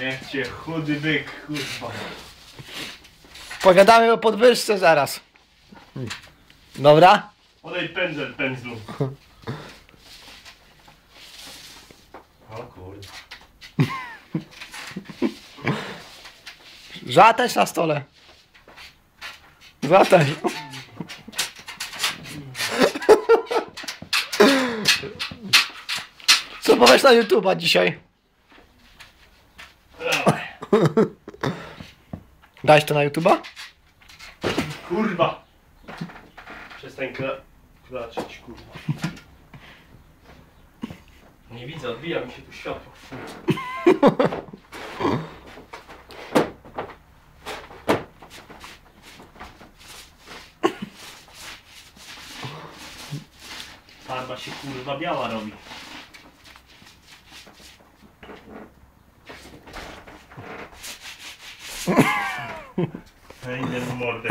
Niech cię chudy byk, kurwa. Pogadamy o podwyżce zaraz. Dobra? Podaj pędzel pędzlu. O kurwa. Żateś na stole. Żateś. Co powiesz na YouTube'a dzisiaj? Dałeś to na YouTube'a? Kurwa. Przestań kla klaczeć, kurwa. Nie widzę, odbija mi się tu światło. Farba się kurwa biała robi. Ingen morder,